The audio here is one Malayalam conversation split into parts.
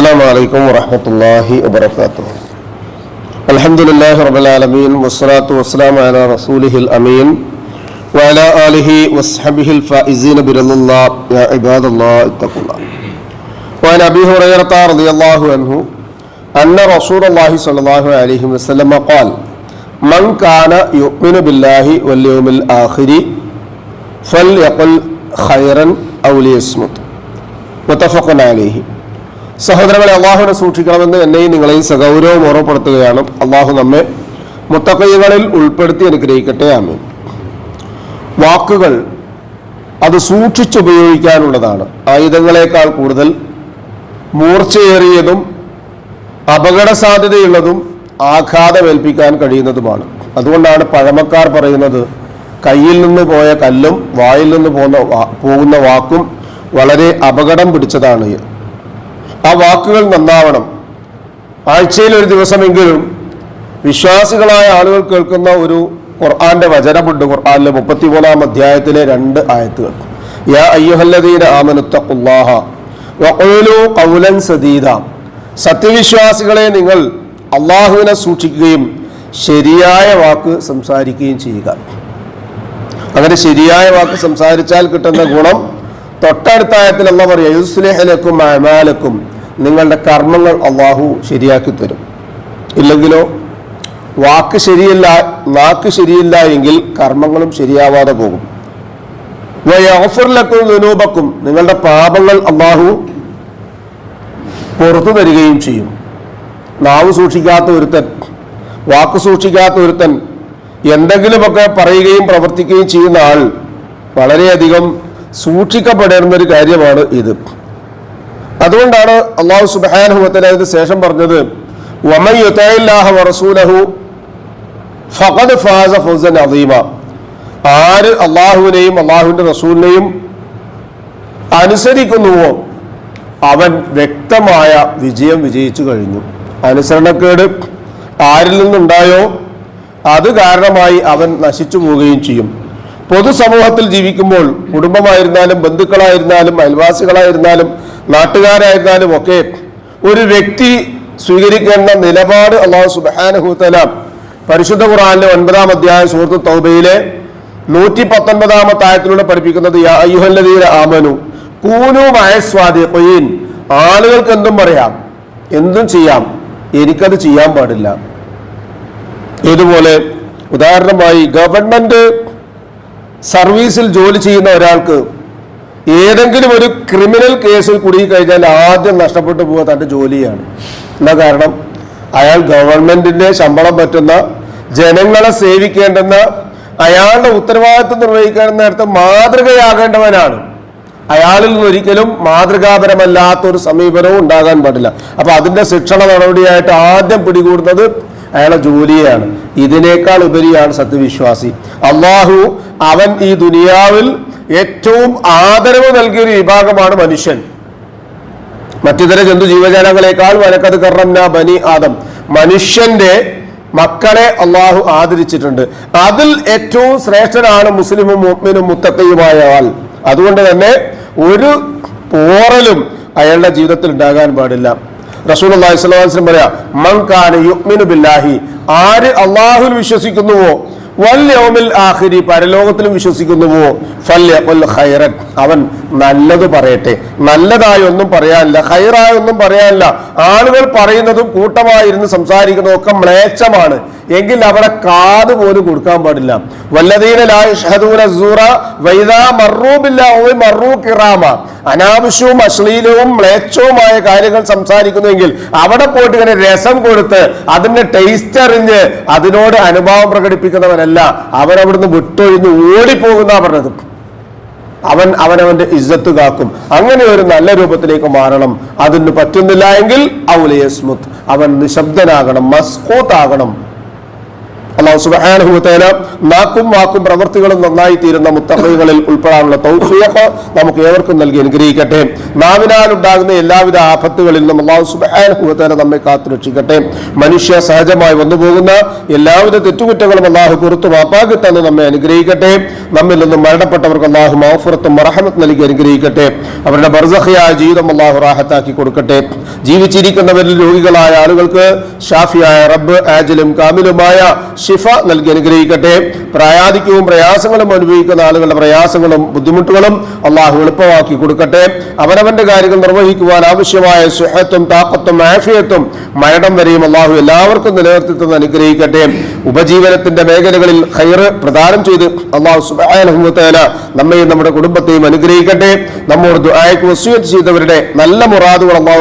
السلام عليكم ورحمة الله وبركاته. الحمد لله رب العالمين والصلاة والسلام على رسوله الأمين وعلى آله وصحبه الفائزين برضا الله. يا عباد الله اتقوا الله. وعن أبي هريرة رضي الله عنه أن رسول الله صلى الله عليه وسلم قال من كان يؤمن بالله واليوم الآخر فليقل خيرا أو ليصمت. متفق عليه. സഹോദരങ്ങളെ അള്ളാഹുവിനെ സൂക്ഷിക്കണമെന്ന് എന്നെയും നിങ്ങളെയും സഗൗരവം ഓർമ്മപ്പെടുത്തുകയാണ്. അള്ളാഹു നമ്മെ മുത്തക്കൈകളിൽ ഉൾപ്പെടുത്തി അനുഗ്രഹിക്കട്ടെ. ആമേ വാക്കുകൾ അത് സൂക്ഷിച്ചുപയോഗിക്കാനുള്ളതാണ്. ആയുധങ്ങളെക്കാൾ കൂടുതൽ മൂർച്ചയേറിയതും അപകട സാധ്യതയുള്ളതും ആഘാതമേൽപ്പിക്കാൻ കഴിയുന്നതുമാണ്. അതുകൊണ്ടാണ് പഴമക്കാർ പറയുന്നത് കയ്യിൽ നിന്ന് പോയ കല്ലും വായിൽ നിന്ന് പോകുന്ന പോകുന്ന വാക്കും വളരെ അപകടം പിടിച്ചതാണ് ആ വാക്കുകൾ നന്നാവണം. ആഴ്ചയിൽ ഒരു ദിവസമെങ്കിലും വിശ്വാസികളായ ആളുകൾ കേൾക്കുന്ന ഒരു ഖുർആന്റെ വചനമുണ്ട്. ഖുർആാനിലെ മുപ്പത്തി മൂന്നാം അധ്യായത്തിലെ രണ്ട് ആയത്തുകൾ. യാ അയ്യുഹല്ലദീന ആമനുത്തഖുല്ലാഹ വഖൂലു ഖൗലൻ സദീദ. സത്യവിശ്വാസികളെ നിങ്ങൾ അള്ളാഹുവിനെ സൂക്ഷിക്കുകയും ശരിയായ വാക്ക് സംസാരിക്കുകയും ചെയ്യുക. അങ്ങനെ ശരിയായ വാക്ക് സംസാരിച്ചാൽ കിട്ടുന്ന ഗുണം തൊട്ടടുത്ത ആയത്തിൽ അല്ല പറയുക യുസ്ലിഹലക്കും അമാലക്കും. നിങ്ങളുടെ കർമ്മങ്ങൾ അള്ളാഹു ശരിയാക്കി തരും. ഇല്ലെങ്കിലോ വാക്ക് ശരിയല്ല നാക്ക് ശരിയില്ല എങ്കിൽ കർമ്മങ്ങളും ശരിയാവാതെ പോകും. വയഫുർലക്കും ദുനൂബക്കും. നിങ്ങളുടെ പാപങ്ങൾ അള്ളാഹു പുറത്തു തരികയും ചെയ്യും. നാവ് സൂക്ഷിക്കാത്ത ഒരുത്തൻ വാക്ക് സൂക്ഷിക്കാത്ത ഒരുത്തൻ എന്തെങ്കിലുമൊക്കെ പറയുകയും പ്രവർത്തിക്കുകയും ചെയ്യുന്ന ആൾ വളരെയധികം സൂക്ഷിക്കപ്പെടേണ്ട ഒരു കാര്യമാണ് ഇത്. അതുകൊണ്ടാണ് അള്ളാഹു സുബാനുഹത്തിന് അതിന് ശേഷം പറഞ്ഞത് ആര് അള്ളാഹുവിനെയും അള്ളാഹുവിന്റെ റസൂലിനെയും അനുസരിക്കുന്നുവോ അവൻ വ്യക്തമായ വിജയം വിജയിച്ചു കഴിഞ്ഞു. അനുസരണക്കേട് ആരിൽ നിന്നുണ്ടായോ? അത് കാരണമായി അവൻ നശിച്ചു പോവുകയും ചെയ്യും. പൊതുസമൂഹത്തിൽ ജീവിക്കുമ്പോൾ കുടുംബമായിരുന്നാലും ബന്ധുക്കളായിരുന്നാലും അയൽവാസികളായിരുന്നാലും നാട്ടുകാരായിരുന്നാലും ഒക്കെ ഒരു വ്യക്തി സ്വീകരിക്കേണ്ട നിലപാട് അള്ളാഹു സുബാനഹുത്തല പരിശുദ്ധ ഖുറാനിലെ ഒൻപതാം അധ്യായ സുഹൃത്ത് തൗബയിലെ നൂറ്റി പത്തൊൻപതാമത്തെ ആയത്തിലൂടെ പഠിപ്പിക്കുന്നത് ആമനു കൂനു മയസ്വാദിഖീൻ ആളുകൾക്ക് എന്തും പറയാം എന്തും ചെയ്യാം എനിക്കത് ചെയ്യാൻ പാടില്ല. ഇതുപോലെ ഉദാഹരണമായി ഗവൺമെന്റ് സർവീസിൽ ജോലി ചെയ്യുന്ന ഒരാൾക്ക് ഏതെങ്കിലും ഒരു ക്രിമിനൽ കേസിൽ കുടുങ്ങിക്കഴിഞ്ഞാൽ ആദ്യം നഷ്ടപ്പെട്ടു പോവുക തന്റെ ജോലിയാണ്. എന്താ കാരണം? അയാൾ ഗവൺമെന്റിന്റെ ശമ്പളം പറ്റുന്ന ജനങ്ങളെ സേവിക്കേണ്ടെന്ന് അയാളുടെ ഉത്തരവാദിത്വം നിർവഹിക്കാൻ നേരത്തെ മാതൃകയാകേണ്ടവനാണ്. അയാളിൽ നിന്ന് ഒരിക്കലും മാതൃകാപരമല്ലാത്ത ഒരു സമീപനവും ഉണ്ടാകാൻ പാടില്ല. അപ്പൊ അതിന്റെ ശിക്ഷണ നടപടിയായിട്ട് ആദ്യം പിടികൂടുന്നത് അയാളെ ജോലിയാണ്. ഇതിനേക്കാൾ ഉപരിയാണ് സത്യവിശ്വാസി. അള്ളാഹു അവൻ ഈ ദുനിയാവിൽ ഏറ്റവും ആദരവ് നൽകിയ ഒരു വിഭാഗമാണ് മനുഷ്യൻ. മറ്റിതര ജന്തു ജീവജാലങ്ങളെക്കാൾ വനക്കത് കറന്ന ബനി ആദം. മനുഷ്യന്റെ മക്കളെ അള്ളാഹു ആദരിച്ചിട്ടുണ്ട്. അതിൽ ഏറ്റവും ശ്രേഷ്ഠനാണ് മുസ്ലിമും മുഹ്മിനും മുത്തക്കയുമായ ആൾ അതുകൊണ്ട് തന്നെ ഒരു പോറലും അയാളുടെ ജീവിതത്തിൽ ഉണ്ടാകാൻ പാടില്ല. റസൂൽ അള്ളാഹി സ്വലാസ്ലം പറയാ മങ്കാന യുഗ്മിനു ബില്ലാഹി ആര് അള്ളാഹുൽ വിശ്വസിക്കുന്നുവോ? വല്യൗമിൽ ആഖിരി പരലോകത്തിലും വിശ്വസിക്കുന്നുവോ? ഫല്യഖുൽ ഖൈറൻ. അവൻ നല്ലത് പറയട്ടെ. നല്ലതായി ഒന്നും പറയാനില്ല. ഖൈറായ ഒന്നും പറയാനില്ല. ആളുകൾ പറയുന്നതും കൂട്ടമായിരുന്ന് സംസാരിക്കുന്നതും ഒക്കെ മ്ലേച്ഛമാണ്. എങ്കിൽ അവരെ കാത് പോലും കൊടുക്കാൻ പാടില്ല. അനാവശ്യവും അശ്ലീലവും മ്ലേച്ഛവുമായ കാര്യങ്ങൾ സംസാരിക്കുന്നുവെങ്കിൽ അവിടെ പോയിട്ട് ഇങ്ങനെ രസം കൊടുത്ത് അതിന്റെ ടേസ്റ്റ് അറിഞ്ഞ് അതിനോട് അനുഭാവം പ്രകടിപ്പിക്കുന്നവനല്ല. അവൻ അവനവിടുന്ന് വിട്ടൊഴിഞ്ഞ് ഓടിപ്പോകുന്ന പറഞ്ഞത്. അവൻ അവനവന്റെ ഇജ്ജത്ത് കാക്കും. അങ്ങനെ ഒരു നല്ല രൂപത്തിലേക്ക് മാറണം. അതിന് പറ്റുന്നില്ല എങ്കിൽ അവൻ നിശബ്ദനാകണം മസ്കൂത്ത് ആകണം അള്ളാഹു സുബാനുഭവത്തേന നാക്കും വാക്കും പ്രവൃത്തികളും നന്നായി തീരുന്ന മുത്തഹകളിൽ ഉൾപ്പെടാനുള്ള തൗഫീഖ് നമുക്ക് ഏവർക്കും നൽകി അനുഗ്രഹിക്കട്ടെ. നാവിനാൽ ഉണ്ടാകുന്ന എല്ലാവിധ ആപത്തുകളിൽ നിന്നും അള്ളാഹു സുബാനുഭവത്തേന നമ്മെ കാത്തു രക്ഷിക്കട്ടെ മനുഷ്യ സഹജമായി വന്നുപോകുന്ന എല്ലാവിധ തെറ്റുകുറ്റങ്ങളും അള്ളാഹു പുറത്തു മാപ്പാക്കി തന്നെ നമ്മെ അനുഗ്രഹിക്കട്ടെ. നമ്മിൽ നിന്നും മരണപ്പെട്ടവർക്ക് അള്ളാഹു മാഫുറത്തും മറഹമത്ത് നൽകി അനുഗ്രഹിക്കട്ടെ. അവരുടെ ബർസഹയായ ജീവിതം അള്ളാഹു റാഹത്താക്കി കൊടുക്കട്ടെ. ജീവിച്ചിരിക്കുന്നവരിൽ രോഗികളായ ആളുകൾക്ക് ഷാഫിയായ റബ്ബ് ആജലും കാമിലുമായ ഷിഫ നൽകി അനുഗ്രഹിക്കട്ടെ. പ്രായാധിക്യവും പ്രയാസങ്ങളും അനുഭവിക്കുന്ന ആളുകളുടെ പ്രയാസങ്ങളും ബുദ്ധിമുട്ടുകളും അള്ളാഹു എളുപ്പമാക്കി കൊടുക്കട്ടെ. അവരവന്റെ കാര്യങ്ങൾ നിർവഹിക്കുവാൻ ആവശ്യമായ സുഹത്തും താപ്പത്തും ആഫിയത്തും മരണം വരെയും അള്ളാഹു എല്ലാവർക്കും നിലനിർത്തി തന്ന് അനുഗ്രഹിക്കട്ടെ. ഉപജീവനത്തിന്റെ മേഖലകളിൽ ഹൈറ് പ്രദാനം ചെയ്ത് അള്ളാഹു സുബാനുഭവത്തേല നമ്മയും നമ്മുടെ കുടുംബത്തെയും അനുഗ്രഹിക്കട്ടെ. നമ്മോട് ദുആയ്ക്ക് വസൂയത്ത് ചെയ്തവരുടെ നല്ല മുറാദുകൾ അള്ളാഹു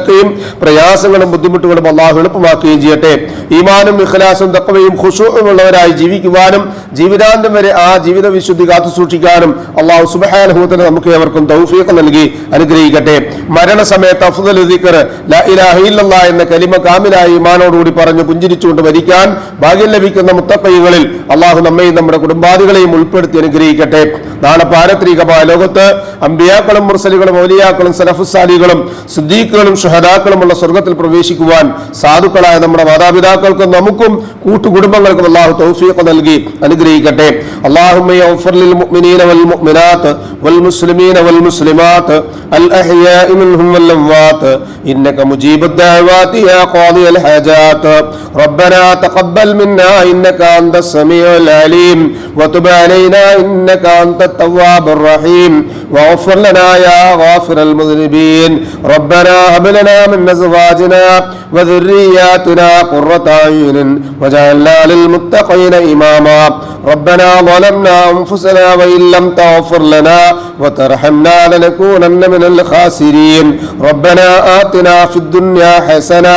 ഹാസിലാക്കുകയും പ്രയാസങ്ങളും ബുദ്ധിമുട്ടുകളും അള്ളാഹു എളുപ്പമാക്കുകയും ചെയ്യട്ടെ. ഈമാനും ഇഖ്ലാസും തക്കവയും ഖുഷുമുള്ളവരായി ജീവിക്കുവാനും ജീവിതാന്തം വരെ ആ ജീവിത വിശുദ്ധി കാത്തു സൂക്ഷിക്കാനും അള്ളാഹു സുബഹാനുഭവത്തിന് നമുക്ക് ഏവർക്കും തൗഫീഖ് നൽകി അനുഗ്രഹിക്കട്ടെ. മരണസമയത്ത് അഫ്ദൽ ദിക്ർ ലാ ഇലാഹ എന്ന കലിമ കാമിലായി ഈമാനോടുകൂടി പറഞ്ഞു പുഞ്ചിരിച്ചുകൊണ്ട് മരിക്കാൻ ഭാഗ്യം ലഭിക്കുന്ന മുത്തപ്പൈകളിൽ അള്ളാഹു നമ്മയും നമ്മുടെ കുടുംബാദികളെയും ഉൾപ്പെടുത്തി അനുഗ്രഹിക്കട്ടെ. നാളെ പാരത്രികമായ ലോകത്ത് അമ്പിയാക്കളും മുർസലുകളും ഔലിയാക്കളും സലഫുസാലികളും സുദ്ദീഖുകളും ഷഹദാക്കളുമുള്ള സ്വർഗത്തിൽ പ്രവേശിക്കുവാൻ സാധുക്കളായ നമ്മുടെ മാതാപിതാക്കൾക്കും നമുക്കും കൂട്ടുകുടുംബങ്ങൾക്കും അള്ളാഹു തൗഫീഖ് നൽകി അനുഗ്രഹിക്കട്ടെ. അള്ളാഹുമ്മ لنا من أزواجنا وذرياتنا قرة عين وجعلنا للمتقين إماما ربنا ظلمنا أنفسنا وإن لم تغفر لنا وترحمنا لنكونن من الخاسرين ربنا آتنا في الدنيا حسنة